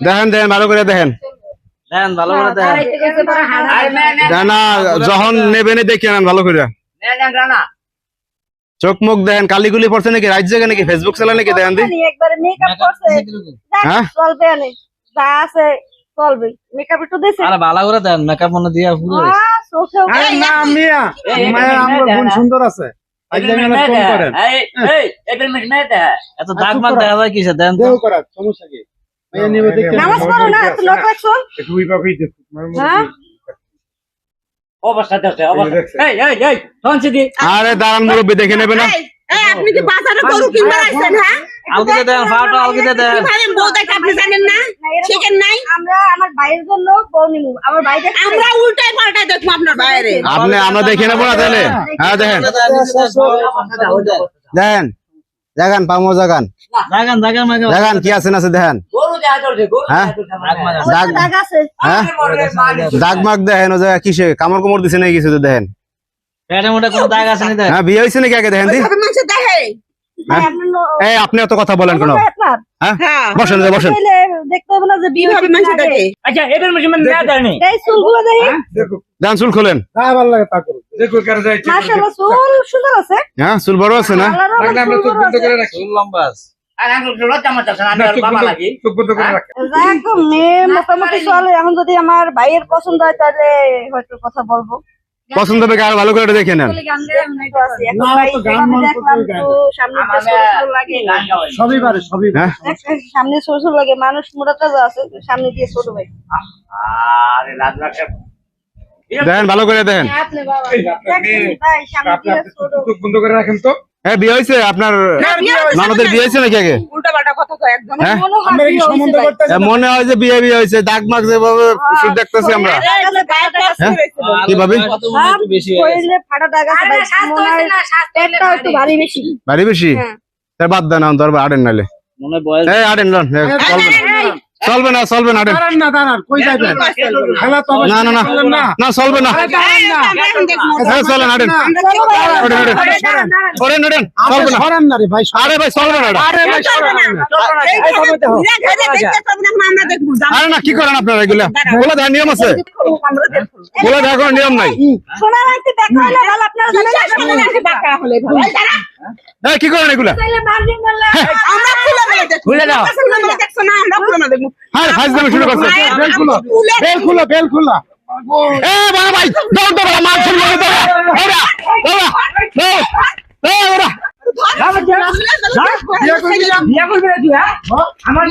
দেখেন দেখেন ভালো করে দেখেন যখন নেবেন দেখে নেন ভালো করে চোখ মুখ দেখেন কালিগুলি পড়ছে নাকি রাজ্য নাকি ফেসবুক চালা নাকি দেখেন দি একবারে মেকআপ করছে হ্যাঁ? চলবে আনে যা আছে চলবে মেকআপ একটু দিছে আরে ভালো করে দেন মেকআপ মনে দিয়া পুরো আরে না মিয়া মায়া আমার বোন সুন্দর আছে আজকে আমি ফোন করেন এত দাগ মাগ দেখা যায় কিসে দেন দেও করা সমস্যা কি মায়া নিবে দেখে নামাজ পড়ো না এত লোক রাখছো একটু ওই দেখো হ্যাঁ? আরে দাঁড়ান মুরব্বী দেখে নেবে না। এই, আপনি কি বাজারে গরু কিনতে আসছেন হ্যাঁ? আলগিতে দেন ফাটো আলগিতে দেন। কীভাবে বউ দেখে আপনি জানেন না? শিখেন নাই? আমরা আমার ভাইয়ের জন্য বউ নিমু। আমার ভাই দেখছে। আমরা উল্টাই পাল্টাই দেখব আপনার বাইরে আপনি আমরা দেখে নেব না তাহলে। হ্যাঁ দেখেন। দেখেন দেখেন পামো জাগান। জাগান জাগান জাগান। কি আছে না আছে দেখেন। দাগ দাগ আছে। হ্যাঁ? দাগ মাগ দেখেন ও জায়গা কিসে কামড় কুমড় দিছে নাকি কিছু দেখেন। পেটে মোটে কোনো দাগ আছে নি দেন হ্যাঁ বিয়ে হয়েছে নাকি আগে দেখেন এই আপনি এত কথা বলেন কেন? হ্যাঁ? হ্যাঁ। বসেন বসেন। তাইলে দেখতে হবে না যে বিয়ে কীভাবে মানুষ হয়েছে দেখে। এই চুলগুলো দেখি। দেখো ডান চুল খোলেন। যা ভালো লাগে তা করো দেখো কার যাই মাশাআল্লাহ চুল হ্যাঁ চুল বড় আছে না? লম্বা আছে। মোটামুটি চলে এখন যদি আমার ভাইয়ের পছন্দ হয় তাহলে হয়তো কথা বলব। পছন্দ হবে আর ভালো করে দেখে নেন। মান সামনে লাগে। সবই পারে। হ্যাঁ? লাগে মানুষ মোটা যা আছে সামনে দিয়ে ছোট ভাই দেখেন ভালো করে দেখেন ছোট বন্ধ করে রাখেন তো। হ্যাঁ বিয়ে হয়েছে? আপনার ননদের বিয়ে হয়েছে নাকি আগে? উল্টা পাল্টা কথা কয় একদম। হ্যাঁ? মনে হয় মনে হয় যে বিয়ে বিয়ে হয়েছে। দাগ মাগ যেভাবে শুধু দেখতেছি আমরা। হ্যাঁ? কীভাবে? হয়ে? মনে হয় ভারী বেশি। ভারী বেশি? হ্যাঁ। তা বাদ দেন আড়েন নালে মনে হয় আড়েন চলবে না চলবে না না না না না না। বললেন না। না। চলবে না। হ্যাঁ চলেন চলবে না আরে ভাই চলবে না। আরে কি করেন আপনারা এগুলা? বলে দেওয়ার নিয়ম আছে? বলে দেওয়ার কোনো নিয়ম নাই। সোনার আংটি দেখা হলে ভালো আপনারা জানেন না? এই কি করেন এগুলা? মেলে খুলে দাও। হ্যাঁ ফাইজ দামে শুরু করছে। বেল খুলো বেল খুলো বেল খুলো। এ বড় ভাই দৌড় তো বড় মাল শুরু করে ওরা বিয়ে করে দিলাম আমার